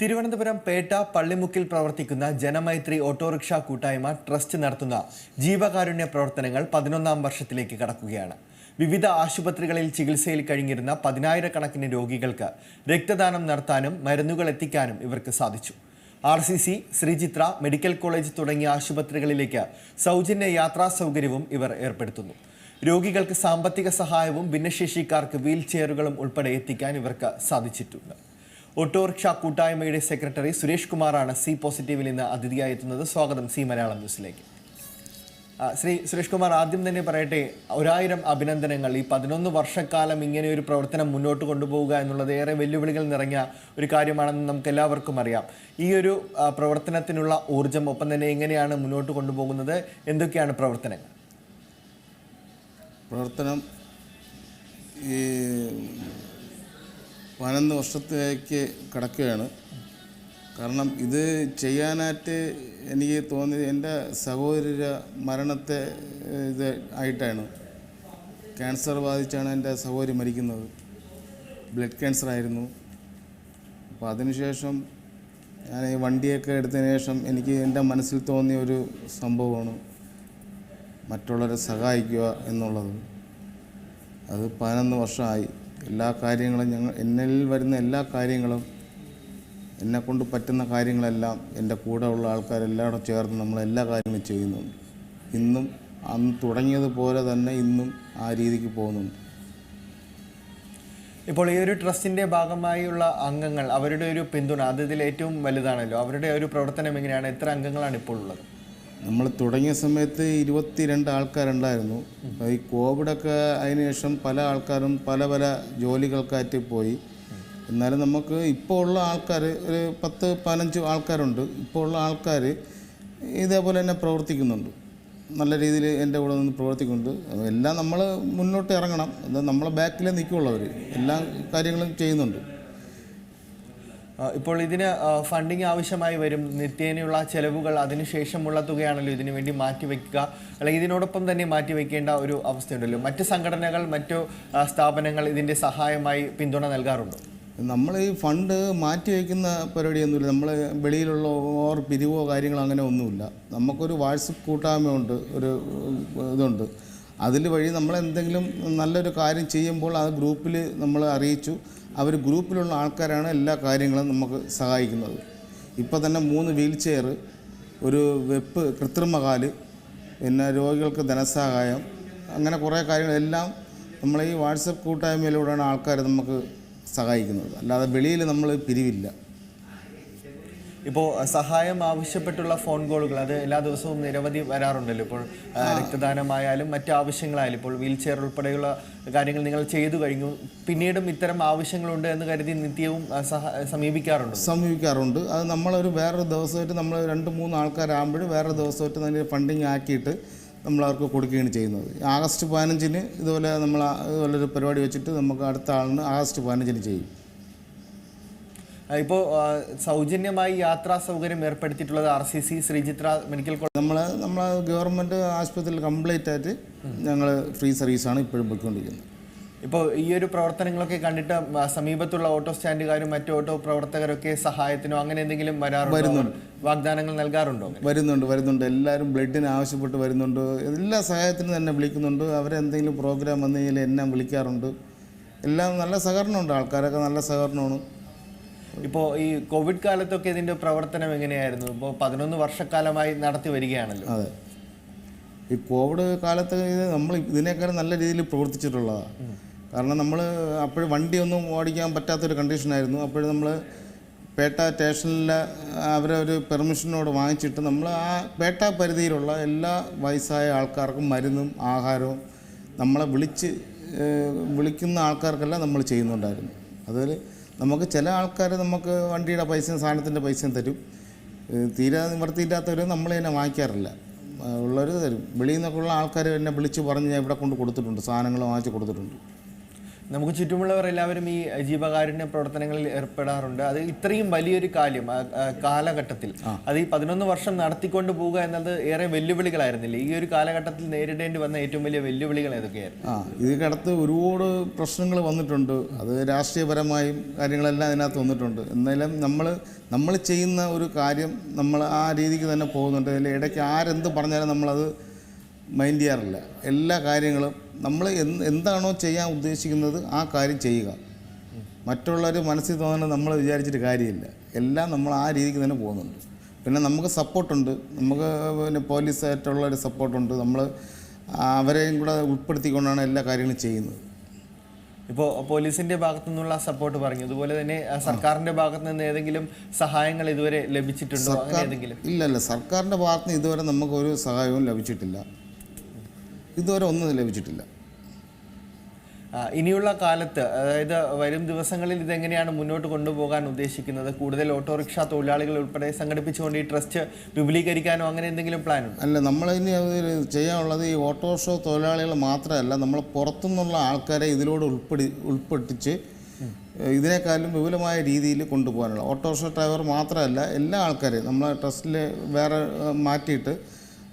തിരുവനന്തപുരം പേട്ട പള്ളിമുക്കിൽ പ്രവർത്തിക്കുന്ന ജനമൈത്രി ഓട്ടോറിക്ഷ കൂട്ടായ്മ ട്രസ്റ്റ് നടത്തുന്ന ജീവകാരുണ്യ പ്രവർത്തനങ്ങൾ പതിനൊന്നാം വർഷത്തിലേക്ക് കടക്കുകയാണ്. വിവിധ ആശുപത്രികളിൽ ചികിത്സയിൽ കഴിഞ്ഞിരുന്ന പതിനായിരക്കണക്കിന് രോഗികൾക്ക് രക്തദാനം നടത്താനും മരുന്നുകൾ എത്തിക്കാനും ഇവർക്ക് സാധിച്ചു. R C C Sreechitra medical college തുടങ്ങിയ ആശുപത്രികളിലേക്ക് സൗജന്യ യാത്രാ സൗകര്യവും ഇവർ ഏർപ്പെടുത്തുന്നു. രോഗികൾക്ക് സാമ്പത്തിക സഹായവും ഭിന്നശേഷിക്കാർക്ക് വീൽ ചെയറുകളും ഉൾപ്പെടെ എത്തിക്കാൻ ഇവർക്ക് സാധിച്ചിട്ടുണ്ട്. ഓട്ടോറിക്ഷ കൂട്ടായ്മയുടെ സെക്രട്ടറി സുരേഷ് കുമാറാണ് സി പോസിറ്റീവിൽ ഇന്ന് അതിഥിയായി എത്തുന്നത് സ്വാഗതം സി മലയാളം ന്യൂസിലേക്ക്. ശ്രീ സുരേഷ് കുമാർ ആദ്യം തന്നെ പറയട്ടെ ഒരായിരം അഭിനന്ദനങ്ങൾ. ഈ പതിനൊന്ന് വർഷക്കാലം ഇങ്ങനെ ഒരു പ്രവർത്തനം മുന്നോട്ട് കൊണ്ടുപോവുക എന്നുള്ളത് ഏറെ വെല്ലുവിളികൾ നിറഞ്ഞ ഒരു കാര്യമാണെന്ന് നമുക്ക് എല്ലാവർക്കും അറിയാം. ഈ ഒരു പ്രവർത്തനത്തിനുള്ള ഊർജം ഒപ്പം തന്നെ എങ്ങനെയാണ് മുന്നോട്ട് കൊണ്ടുപോകുന്നത്? എന്തൊക്കെയാണ് പ്രവർത്തനങ്ങൾ? പ്രവർത്തനം ഈ പതിനൊന്ന് വർഷത്തേക്ക് കിടക്കുകയാണ്. കാരണം ഇത് ചെയ്യാനായിട്ട് എനിക്ക് തോന്നിയത് എന്റെ സഹോദര മരണത്തെ ഇത് ആയിട്ടാണ്. ക്യാൻസർ ബാധിച്ചാണ് എന്റെ സഹോദരി മരിക്കുന്നത്. ബ്ലഡ് ക്യാൻസർ ആയിരുന്നു. അപ്പോൾ അതിനുശേഷം ഞാൻ ഈ വണ്ടിയൊക്കെ എടുത്തതിന് ശേഷം എനിക്ക് എന്റെ മനസ്സിൽ തോന്നിയ ഒരു സംഭവമാണ് മറ്റുള്ളവരെ സഹായിക്കുക എന്നുള്ളത്. അത് പതിനൊന്ന് വർഷമായി. എല്ലാ കാര്യങ്ങളും ഞങ്ങൾ എന്നിൽ വരുന്ന എല്ലാ കാര്യങ്ങളും എന്നെ കൊണ്ട് പറ്റുന്ന കാര്യങ്ങളെല്ലാം എന്റെ കൂടെ ഉള്ള ആൾക്കാരെല്ലാവരും ചേർന്ന് നമ്മൾ എല്ലാ കാര്യങ്ങളും ചെയ്യുന്നുണ്ട്. ഇന്നും അന്ന് തുടങ്ങിയതുപോലെ തന്നെ ഇന്നും ആ രീതിക്ക് പോകുന്നുണ്ട്. ഇപ്പോൾ ഈ ഒരു ട്രസ്റ്റിന്റെ ഭാഗമായുള്ള അംഗങ്ങൾ അവരുടെ ഒരു പിന്തുണ അത് ഇതിൽ ഏറ്റവും വലുതാണല്ലോ. അവരുടെ ഒരു പ്രവർത്തനം എങ്ങനെയാണ്? എത്ര അംഗങ്ങളാണ് ഇപ്പോൾ ഉള്ളത്? നമ്മൾ തുടങ്ങിയ സമയത്ത് ഇരുപത്തിരണ്ട് ആൾക്കാരുണ്ടായിരുന്നു. അപ്പോൾ ഈ കോവിഡൊക്കെ അതിനുശേഷം പല ആൾക്കാരും പല പല ജോലികൾക്കായിട്ട് പോയി. എന്നാലും നമുക്ക് ഇപ്പോൾ ഉള്ള ആൾക്കാർ ഒരു പത്ത് പതിനഞ്ച് ആൾക്കാരുണ്ട്. ഇപ്പോൾ ഉള്ള ആൾക്കാർ ഇതേപോലെ തന്നെ പ്രവർത്തിക്കുന്നുണ്ട്. നല്ല രീതിയിൽ എന്റെ കൂടെ നിന്ന് പ്രവർത്തിക്കുന്നുണ്ട്. എല്ലാം നമ്മൾ മുന്നോട്ട് ഇറങ്ങണം. അത് നമ്മളെ ബാക്കിലേ നിൽക്കുള്ളവർ എല്ലാ കാര്യങ്ങളും ചെയ്യുന്നുണ്ട്. ഇപ്പോൾ ഇതിന് ഫണ്ടിങ് ആവശ്യമായി വരും. നിത്യേനയുള്ള ചെലവുകൾ അതിനുശേഷമുള്ള തുകയാണല്ലോ ഇതിനു വേണ്ടി മാറ്റിവെക്കുക അല്ലെങ്കിൽ ഇതിനോടൊപ്പം തന്നെ മാറ്റിവെക്കേണ്ട ഒരു അവസ്ഥയുണ്ടല്ലോ. മറ്റ് സംഘടനകൾ മറ്റു സ്ഥാപനങ്ങൾ ഇതിന്റെ സഹായമായി പിന്തുണ നൽകാറുണ്ടോ? നമ്മൾ ഈ ഫണ്ട് മാറ്റി വയ്ക്കുന്ന പരിപാടിയൊന്നുമില്ല. നമ്മൾ വെളിയിലുള്ള ഓർ പിരിവോ കാര്യങ്ങളോ അങ്ങനെ ഒന്നുമില്ല. നമുക്കൊരു വാട്സപ്പ് കൂട്ടായ്മയുണ്ട് ഒരു ഇതുണ്ട്. അതിൽ വഴി നമ്മൾ എന്തെങ്കിലും നല്ലൊരു കാര്യം ചെയ്യുമ്പോൾ ആ ഗ്രൂപ്പിൽ നമ്മൾ അറിയിച്ചു. അവർ ഗ്രൂപ്പിലുള്ള ആൾക്കാരാണ് എല്ലാ കാര്യങ്ങളും നമുക്ക് സഹായിക്കുന്നത്. ഇപ്പോൾ തന്നെ മൂന്ന് വീൽ ചെയർ ഒരു വെപ്പ് കൃത്രിമകാൽ പിന്നെ രോഗികൾക്ക് ധനസഹായം അങ്ങനെ കുറേ കാര്യങ്ങളെല്ലാം നമ്മൾ ഈ വാട്സപ്പ് കൂട്ടായ്മയിലൂടെയാണ് ആൾക്കാർ നമുക്ക് സഹായിക്കുന്നത്. അല്ലാതെ വെളിയിൽ നമ്മൾ പിരിവില്ല. ഇപ്പോൾ സഹായം ആവശ്യപ്പെട്ടുള്ള ഫോൺ കോളുകൾ അത് എല്ലാ ദിവസവും നിരവധി വരാറുണ്ടല്ലോ. ഇപ്പോൾ രക്തദാനമായാലും മറ്റു ആവശ്യങ്ങളായാലും ഇപ്പോൾ വീൽ ചെയർ ഉൾപ്പെടെയുള്ള കാര്യങ്ങൾ നിങ്ങൾ ചെയ്തു കഴിഞ്ഞു. പിന്നീടും ഇത്തരം ആവശ്യങ്ങളുണ്ട് എന്ന് കരുതി നിത്യവും സമീപിക്കാറുണ്ട്. സമീപിക്കാറുണ്ട്. അത് നമ്മളൊരു വേറൊരു ദിവസമായിട്ട് നമ്മൾ രണ്ട് മൂന്ന് ആൾക്കാരാകുമ്പോഴും വേറെ ദിവസമായിട്ട് അതിന് ഫണ്ടിങ് ആക്കിയിട്ട് നമ്മൾ അവർക്ക് കൊടുക്കുകയാണ് ചെയ്യുന്നത്. ആഗസ്റ്റ് പതിനഞ്ചിന് ഇതുപോലെ നമ്മൾ ഇതുപോലൊരു പരിപാടി വെച്ചിട്ട് നമുക്ക് അടുത്ത ആളിന് ആഗസ്റ്റ് പതിനഞ്ചിന് ചെയ്യും. ഇപ്പോൾ സൗജന്യമായി യാത്രാ സൗകര്യം ഏർപ്പെടുത്തിയിട്ടുള്ളത് R C C Sreechitra medical college. നമ്മൾ നമ്മൾ ഗവൺമെന്റ് ആശുപത്രിയിൽ കംപ്ലീറ്റ് ആയിട്ട് ഞങ്ങൾ ഫ്രീ സർവീസാണ് ഇപ്പോഴും പോയിക്കൊണ്ടിരിക്കുന്നത്. ഇപ്പോൾ ഈ ഒരു പ്രവർത്തനങ്ങളൊക്കെ കണ്ടിട്ട് സമീപത്തുള്ള ഓട്ടോ സ്റ്റാൻഡുകാരും മറ്റു ഓട്ടോ പ്രവർത്തകരൊക്കെ സഹായത്തിനോ അങ്ങനെ എന്തെങ്കിലും വരാറുണ്ടോ? വാഗ്ദാനങ്ങൾ നൽകാറുണ്ടോ വരുന്നുണ്ട് വരുന്നുണ്ട്. എല്ലാവരും ബ്ലഡിന് ആവശ്യപ്പെട്ട് വരുന്നുണ്ട്. എല്ലാ സഹായത്തിനും തന്നെ വിളിക്കുന്നുണ്ട്. അവരെന്തെങ്കിലും പ്രോഗ്രാം വന്നു കഴിഞ്ഞാൽ എന്നെ വിളിക്കാറുണ്ട്. എല്ലാം നല്ല സഹകരണമുണ്ട്. ആൾക്കാരൊക്കെ നല്ല സഹകരണമാണ്. ഇപ്പോൾ ഈ കോവിഡ് കാലത്തൊക്കെ ഇതിന്റെ പ്രവർത്തനം എങ്ങനെയായിരുന്നു? ഇപ്പോൾ പതിനൊന്ന് വർഷക്കാലമായി നടത്തി വരികയാണല്ലോ. അതെ. ഈ കോവിഡ് കാലത്ത് ഇത് നമ്മൾ ഇതിനേക്കാൾ നല്ല രീതിയിൽ പ്രവർത്തിച്ചിട്ടുള്ളതാണ് കാരണം നമ്മൾ അപ്പോഴും വണ്ടിയൊന്നും ഓടിക്കാൻ പറ്റാത്തൊരു കണ്ടീഷനായിരുന്നു. അപ്പോൾ നമ്മൾ പേട്ട സ്റ്റേഷനിൽ അവരെ ഒരു പെർമിഷനോട് വാങ്ങിച്ചിട്ട് നമ്മൾ ആ പേട്ട പരിധിയിലുള്ള എല്ലാ വയസ്സായ ആൾക്കാർക്കും മരുന്നും ആഹാരവും നമ്മളെ വിളിച്ച് വിളിക്കുന്ന ആൾക്കാർക്കെല്ലാം നമ്മൾ ചെയ്യുന്നുണ്ടായിരുന്നു. അതിൽ നമുക്ക് ചില ആൾക്കാർ നമുക്ക് വണ്ടിയുടെ പൈസയും സാധനത്തിന്റെ പൈസയും തരും. തീരെ നിവർത്തിയില്ലാത്തവർ നമ്മൾ തന്നെ വാങ്ങിക്കാറില്ല. ഉള്ളവർ തരും. വെളിയിൽ നിന്നൊക്കെ ഉള്ള ആൾക്കാർ എന്നെ വിളിച്ച് പറഞ്ഞ് ഞാൻ ഇവിടെ കൊണ്ട് കൊടുത്തിട്ടുണ്ട്. സാധനങ്ങൾ വാങ്ങിച്ച് കൊടുത്തിട്ടുണ്ട്. നമുക്ക് ചുറ്റുമുള്ളവർ എല്ലാവരും ഈ ജീവകാരുണ്യ പ്രവർത്തനങ്ങളിൽ ഏർപ്പെടാറുണ്ട്. അത് ഇത്രയും വലിയൊരു കാര്യം കാലഘട്ടത്തിൽ. അത് ഈ പതിനൊന്ന് വർഷം നടത്തിക്കൊണ്ട് പോവുക എന്നത് ഏറെ വെല്ലുവിളികളായിരുന്നില്ലേ? ഈ ഒരു കാലഘട്ടത്തിൽ നേരിടേണ്ടി വന്ന ഏറ്റവും വലിയ വെല്ലുവിളികൾ ഏതൊക്കെയായിരുന്നു? ആ ഇതിനകത്ത് ഒരുപാട് പ്രശ്നങ്ങൾ വന്നിട്ടുണ്ട്. അത് രാഷ്ട്രീയപരമായും കാര്യങ്ങളെല്ലാം അതിനകത്ത് വന്നിട്ടുണ്ട്. എന്നാലും നമ്മൾ നമ്മൾ ചെയ്യുന്ന ഒരു കാര്യം നമ്മൾ ആ രീതിക്ക് തന്നെ പോകുന്നുണ്ട്. അതിൽ ഇടയ്ക്ക് ആരെന്ത് പറഞ്ഞാലും നമ്മളത് മൈൻഡ് ചെയ്യാറില്ല. എല്ലാ കാര്യങ്ങളും നമ്മൾ എന്ത് എന്താണോ ചെയ്യാൻ ഉദ്ദേശിക്കുന്നത് ആ കാര്യം ചെയ്യുക. മറ്റുള്ളവർ മനസ്സിൽ തോന്നുന്നത് നമ്മൾ വിചാരിച്ചിട്ട് കാര്യമില്ല. എല്ലാം നമ്മൾ ആ രീതിക്ക് തന്നെ പോകുന്നുണ്ട്. പിന്നെ നമുക്ക് സപ്പോർട്ടുണ്ട്. നമുക്ക് പിന്നെ പോലീസായിട്ടുള്ള ഒരു സപ്പോർട്ടുണ്ട്. നമ്മൾ അവരെയും കൂടെ ഉൾപ്പെടുത്തിക്കൊണ്ടാണ് എല്ലാ കാര്യങ്ങളും ചെയ്യുന്നത്. ഇപ്പോൾ പോലീസിന്റെ ഭാഗത്തു നിന്നുള്ള സപ്പോർട്ട് പറഞ്ഞു. അതുപോലെ തന്നെ സർക്കാരിന്റെ സർക്കാരിന്റെ ഭാഗത്ത് നിന്ന് ഏതെങ്കിലും സഹായങ്ങൾ ഇതുവരെ ലഭിച്ചിട്ടുണ്ടോ? ഏതെങ്കിലും? ഇല്ലല്ല. സർക്കാരിന്റെ ഭാഗത്ത് നിന്ന് ഇതുവരെ നമുക്കൊരു സഹായവും ലഭിച്ചിട്ടില്ല. ഇതുവരെ ഒന്നും ലഭിച്ചിട്ടില്ല. ഇനിയുള്ള കാലത്ത് അതായത് വരും ദിവസങ്ങളിൽ ഇതെങ്ങനെയാണ് മുന്നോട്ട് കൊണ്ടുപോകാൻ ഉദ്ദേശിക്കുന്നത്? കൂടുതൽ ഓട്ടോറിക്ഷ തൊഴിലാളികൾ ഉൾപ്പെടെ സംഘടിപ്പിച്ചുകൊണ്ട് ഈ ട്രസ്റ്റ് വിപുലീകരിക്കാനോ അങ്ങനെ എന്തെങ്കിലും പ്ലാൻ ഉണ്ട്? അല്ല നമ്മൾ ഇനി ചെയ്യാനുള്ളത് ഈ ഓട്ടോറിക്ഷ തൊഴിലാളികൾ മാത്രമല്ല നമ്മൾ പുറത്തുനിന്നുള്ള ആൾക്കാരെ ഇതിലൂടെ ഉൾപ്പെടി ഉൾപ്പെട്ടിച്ച് ഇതിനേക്കാളും വിപുലമായ രീതിയിൽ കൊണ്ടുപോകാനുള്ള. ഓട്ടോറിക്ഷ ഡ്രൈവർ മാത്രമല്ല എല്ലാ ആൾക്കാരെയും നമ്മളെ ട്രസ്റ്റിൽ വേറെ മാറ്റിയിട്ട്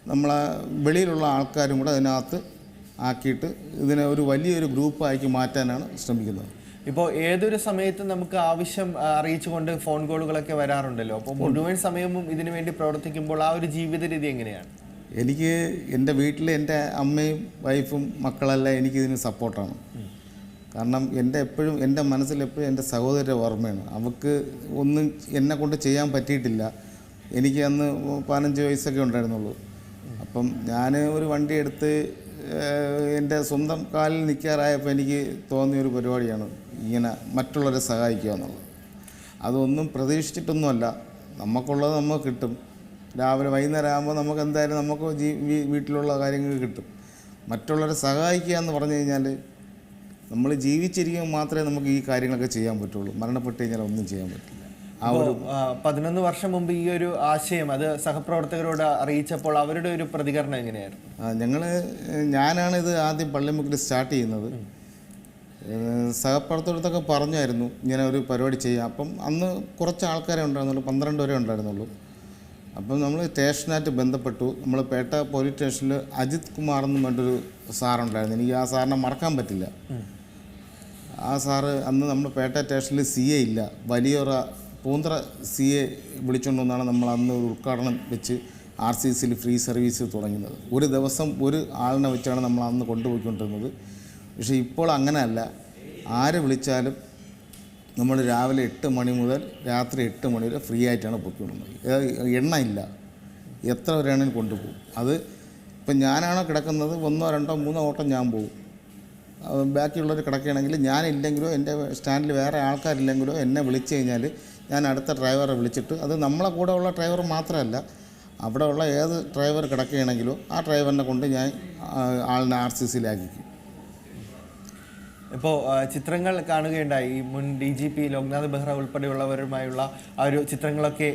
നമ്മളെ വെളിയിലുള്ള ആൾക്കാരും കൂടെ അതിനകത്ത് ആക്കിയിട്ട് ഇതിനെ ഒരു വലിയൊരു ഗ്രൂപ്പാക്കി മാറ്റാനാണ് ശ്രമിക്കുന്നത്. ഇപ്പോൾ ഏതൊരു സമയത്തും നമുക്ക് ആവശ്യം അറിയിച്ചുകൊണ്ട് ഫോൺ കോളുകളൊക്കെ വരാറുണ്ടല്ലോ. അപ്പോൾ മുഴുവൻ സമയവും ഇതിനു വേണ്ടി പ്രവർത്തിക്കുമ്പോൾ ആ ഒരു ജീവിത രീതി എങ്ങനെയാണ്? എനിക്ക് എന്റെ വീട്ടിൽ എന്റെ അമ്മയും വൈഫും മക്കളെല്ലാം എനിക്കിതിന് സപ്പോർട്ടാണ്. കാരണം എന്റെ എപ്പോഴും എന്റെ മനസ്സിൽ എപ്പോഴും എന്റെ സഹോദര ഓർമ്മയാണ്. അവർക്ക് ഒന്നും എന്നെ കൊണ്ട് ചെയ്യാൻ പറ്റിയിട്ടില്ല. എനിക്ക് അന്ന് പതിനഞ്ച് വയസ്സൊക്കെ ഉണ്ടായിരുന്നുള്ളൂ. അപ്പം ഞാൻ ഒരു വണ്ടി എടുത്ത് എന്റെ സ്വന്തം കാലിൽ നിൽക്കാറായപ്പോൾ എനിക്ക് തോന്നിയ ഒരു പരിപാടിയാണ് ഇങ്ങനെ മറ്റുള്ളവരെ സഹായിക്കുക എന്നുള്ളത്. അതൊന്നും പ്രതീക്ഷിച്ചിട്ടൊന്നുമല്ല. നമുക്കുള്ളത് നമുക്ക് കിട്ടും. രാവിലെ വൈകുന്നേരം ആകുമ്പോൾ നമുക്ക് എന്തായാലും നമുക്ക് ജീ വീട്ടിലുള്ള കാര്യങ്ങൾ കിട്ടും. മറ്റുള്ളവരെ സഹായിക്കുക എന്ന് പറഞ്ഞു കഴിഞ്ഞാൽ നമ്മൾ ജീവിച്ചിരിക്കുമ്പോൾ മാത്രമേ നമുക്ക് ഈ കാര്യങ്ങളൊക്കെ ചെയ്യാൻ പറ്റുള്ളൂ. മരണപ്പെട്ട് കഴിഞ്ഞാൽ ഒന്നും ചെയ്യാൻ പറ്റില്ല. പതിനൊന്ന് വർഷം മുമ്പ് ഈ ഒരു ആശയം അത് സഹപ്രവർത്തകരോട് അറിയിച്ചപ്പോൾ അവരുടെ ഒരു പ്രതികരണം എങ്ങനെയായിരുന്നു? ഞങ്ങൾ ഞാനാണ് ഇത് ആദ്യം പള്ളിമുക്കിൽ സ്റ്റാർട്ട് ചെയ്യുന്നത്. ഏഹ് പറഞ്ഞായിരുന്നു ഇങ്ങനെ ഒരു പരിപാടി ചെയ്യാം അപ്പം അന്ന് കുറച്ച് ആൾക്കാരെ ഉണ്ടായിരുന്നുള്ളൂ പന്ത്രണ്ട് വരെ ഉണ്ടായിരുന്നുള്ളൂ. അപ്പം നമ്മൾ സ്റ്റേഷനായിട്ട് ബന്ധപ്പെട്ടു. നമ്മൾ പേട്ട പോലീസ് സ്റ്റേഷനിൽ അജിത് കുമാർ എന്ന് പറഞ്ഞൊരു സാറുണ്ടായിരുന്നു. എനിക്ക് ആ സാറിനെ മറക്കാൻ പറ്റില്ല. ആ സാറ് അന്ന് നമ്മൾ പേട്ട സ്റ്റേഷനിൽ സി എ ഇല്ല. വലിയൊറ പൂന്തറ സി എ വിളിച്ചുകൊണ്ടുവന്നാണ് നമ്മൾ അന്ന് ഒരു ഉദ്ഘാടനം വെച്ച് ആർ സി സിയിൽ ഫ്രീ സർവീസ് തുടങ്ങുന്നത്. ഒരു ദിവസം ഒരു ആളിനെ വെച്ചാണ് നമ്മൾ അന്ന് കൊണ്ടുപോയിക്കൊണ്ടിരുന്നത്. പക്ഷേ ഇപ്പോൾ അങ്ങനെയല്ല. ആരെ വിളിച്ചാലും നമ്മൾ രാവിലെ എട്ട് മണി മുതൽ രാത്രി എട്ട് മണി വരെ ഫ്രീ ആയിട്ടാണ് പൊയ്ക്കൊണ്ടുന്നത് എണ്ണ ഇല്ല എത്ര വരെയാണെങ്കിലും കൊണ്ടുപോകും. അത് ഇപ്പം ഞാനാണോ കിടക്കുന്നത്? ഒന്നോ രണ്ടോ മൂന്നോ ഓട്ടം ഞാൻ പോകും. ബാക്കിയുള്ളവർ കിടക്കുകയാണെങ്കിൽ ഞാനില്ലെങ്കിലോ എന്റെ സ്റ്റാൻഡിൽ വേറെ ആൾക്കാരില്ലെങ്കിലോ എന്നെ വിളിച്ചു കഴിഞ്ഞാൽ ഞാൻ അടുത്ത ഡ്രൈവറെ വിളിച്ചിട്ട് അത് നമ്മളെ കൂടെ ഉള്ള ഡ്രൈവർ മാത്രമല്ല അവിടെ ഉള്ള ഏത് ഡ്രൈവർ കിടക്കുകയാണെങ്കിലോ ആ ഡ്രൈവറിനെ കൊണ്ട് ഞാൻ ആളിനെ ആർ സി സിയിലാക്കിക്കും. ഇപ്പോൾ ചിത്രങ്ങൾ കാണുകയുണ്ടായി. ഈ മുൻ D G P Loknath Behera ഉൾപ്പെടെയുള്ളവരുമായുള്ള ആ ഒരു ചിത്രങ്ങളൊക്കെ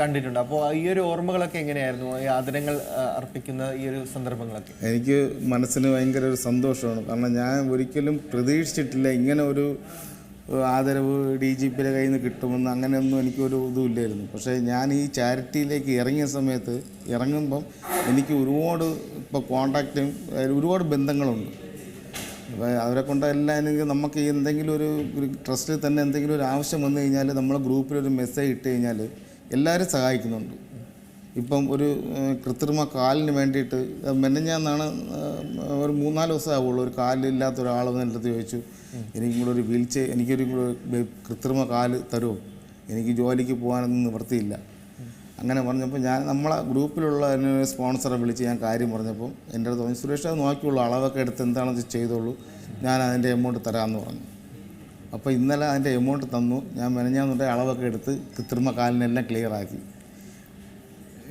കണ്ടിട്ടുണ്ട്. അപ്പോൾ ഈ ഒരു ഓർമ്മകളൊക്കെ എങ്ങനെയായിരുന്നു? ഈ ആദരങ്ങൾ അർപ്പിക്കുന്ന ഈ ഒരു സന്ദർഭങ്ങളൊക്കെ? എനിക്ക് മനസ്സിന് ഭയങ്കര ഒരു സന്തോഷമാണ്. കാരണം ഞാൻ ഒരിക്കലും പ്രതീക്ഷിച്ചിട്ടില്ല ഇങ്ങനെ ഒരു ആദരവ് ഡി ജി പിയുടെ കയ്യിൽ നിന്ന് കിട്ടുമെന്ന് അങ്ങനെയൊന്നും എനിക്കൊരു ഇതുമില്ലായിരുന്നു. പക്ഷേ ഞാൻ ഈ ചാരിറ്റിയിലേക്ക് ഇറങ്ങിയ സമയത്ത് ഇറങ്ങുമ്പം എനിക്ക് ഒരുപാട് ഇപ്പോൾ കോണ്ടാക്റ്റും ഒരുപാട് ബന്ധങ്ങളുണ്ട്. അപ്പോൾ അവരെ കൊണ്ടെല്ലാം എനിക്ക് നമുക്ക് എന്തെങ്കിലും ഒരു ട്രസ്റ്റിൽ തന്നെ എന്തെങ്കിലും ഒരു ആവശ്യം വന്നു കഴിഞ്ഞാൽ നമ്മളെ ഗ്രൂപ്പിലൊരു മെസ്സേജ് ഇട്ട് കഴിഞ്ഞാൽ എല്ലാവരും സഹായിക്കുന്നുണ്ട്. ഇപ്പം ഒരു കൃത്രിമ കാലിന് വേണ്ടിയിട്ട് മെനഞ്ഞാന്നാണ് ഒരു മൂന്നാൽ ദിവസം ആവുള്ളൂ ഒരു കാലില്ലാത്ത ഒരാൾ എന്റെ അടുത്ത് ചോദിച്ചു എനിക്കും കൂടെ ഒരു വീൽ ചെയർ എനിക്കൊരു കൂടെ കൃത്രിമ കാൽ തരുമോ? എനിക്ക് ജോലിക്ക് പോകാനൊന്നും നിവൃത്തിയില്ല. അങ്ങനെ പറഞ്ഞപ്പോൾ ഞാൻ നമ്മളെ ഗ്രൂപ്പിലുള്ള സ്പോൺസറെ വിളിച്ച് ഞാൻ കാര്യം പറഞ്ഞപ്പോൾ എന്റെ അടുത്ത് പറഞ്ഞു സുരേഷ് അത് നോക്കിയുള്ളൂ അളവൊക്കെ എടുത്ത് എന്താണെന്ന് ചെയ്തോളൂ. ഞാൻ അതിന്റെ എമൗണ്ട് തരാമെന്ന് പറഞ്ഞു. അപ്പോൾ ഇന്നലെ അതിന്റെ എമൗണ്ട് തന്നു. ഞാൻ മെനഞ്ഞാന്നുണ്ടെ അളവൊക്കെ എടുത്ത് കൃത്രിമ കാലിനെല്ലാം ക്ലിയറാക്കി.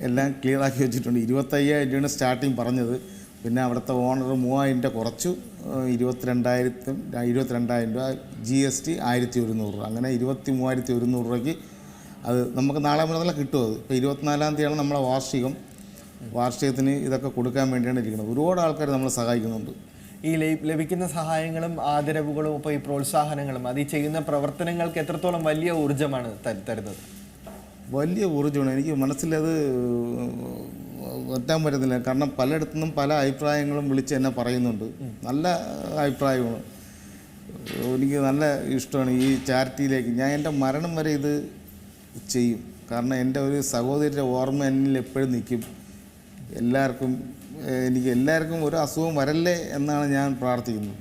എല്ലാം ക്ലിയറാക്കി വെച്ചിട്ടുണ്ട്. ഇരുപത്തയ്യായിരം രൂപയാണ് സ്റ്റാർട്ടിങ് പറഞ്ഞത്. പിന്നെ അവിടുത്തെ ഓണർ മൂവായിരം രൂപ കുറച്ചു. ഇരുപത്തിരണ്ടായിരത്തും ഇരുപത്തിരണ്ടായിരം രൂപ ജി എസ് ടി ആയിരത്തി ഒരുന്നൂറ് രൂപ. അങ്ങനെ ഇരുപത്തി മൂവായിരത്തി ഒരുന്നൂറ് രൂപയ്ക്ക് അത് നമുക്ക് നാളെ മുതലേ കിട്ടും അത്. ഇപ്പോൾ ഇരുപത്തിനാലാം തീയതിയാണ് നമ്മളെ വാർഷികം. വാർഷികത്തിന് ഇതൊക്കെ കൊടുക്കാൻ വേണ്ടിയാണ് ഇരിക്കുന്നത്. ഒരുപാട് ആൾക്കാർ നമ്മളെ സഹായിക്കുന്നുണ്ട്. ഈ ലഭിക്കുന്ന സഹായങ്ങളും ആദരവുകളും ഇപ്പോൾ ഈ പ്രോത്സാഹനങ്ങളും അത് ഈ ചെയ്യുന്ന പ്രവർത്തനങ്ങൾക്ക് എത്രത്തോളം വലിയ ഊർജമാണ് തരുന്നത്? വലിയ ഊർജമാണ്. എനിക്ക് മനസ്സിലത് എത്താൻ പറ്റുന്നില്ല കാരണം പലയിടത്തു നിന്നും പല അഭിപ്രായങ്ങളും വിളിച്ച് എന്നെ പറയുന്നുണ്ട്. നല്ല അഭിപ്രായമാണ്. എനിക്ക് നല്ല ഇഷ്ടമാണ് ഈ ചാരിറ്റിയിലേക്ക്. ഞാൻ എന്റെ മരണം വരെ ഇത് ചെയ്യും. കാരണം എന്റെ ഒരു സഹോദരിയുടെ ഓർമ്മ എന്നിൽ എപ്പോഴും നിൽക്കും. എല്ലാവർക്കും എനിക്ക് എല്ലാവർക്കും ഒരു അസുഖം വരല്ലേ എന്നാണ് ഞാൻ പ്രാർത്ഥിക്കുന്നത്.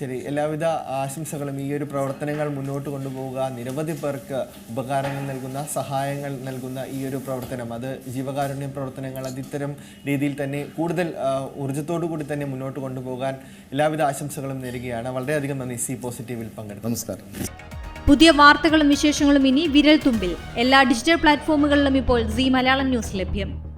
ശരി എല്ലാവിധ ആശംസകളും. ഈ ഒരു പ്രവർത്തനങ്ങൾ മുന്നോട്ട് കൊണ്ടുപോവുക നിരവധി പേർക്ക് ഉപകാരങ്ങൾ നൽകുന്ന സഹായങ്ങൾ നൽകുന്ന ഈ ഒരു പ്രവർത്തനം. അത് ജീവകാരുണ്യ പ്രവർത്തനങ്ങൾ അത് ഇത്തരം രീതിയിൽ തന്നെ കൂടുതൽ ഊർജത്തോടു കൂടി തന്നെ മുന്നോട്ട് കൊണ്ടുപോകാൻ എല്ലാവിധ ആശംസകളും നേരുകയാണ്. വളരെയധികം നന്ദി. സി പോസിറ്റീവിൽ പങ്കെടുത്തു. നമസ്കാരം. പുതിയ വാർത്തകളും വിശേഷങ്ങളും ഇനി വിരൽ തുമ്പിൽ എല്ലാ ഡിജിറ്റൽ പ്ലാറ്റ്ഫോമുകളിലും ഇപ്പോൾ സി മലയാളം ന്യൂസ് ലഭ്യം.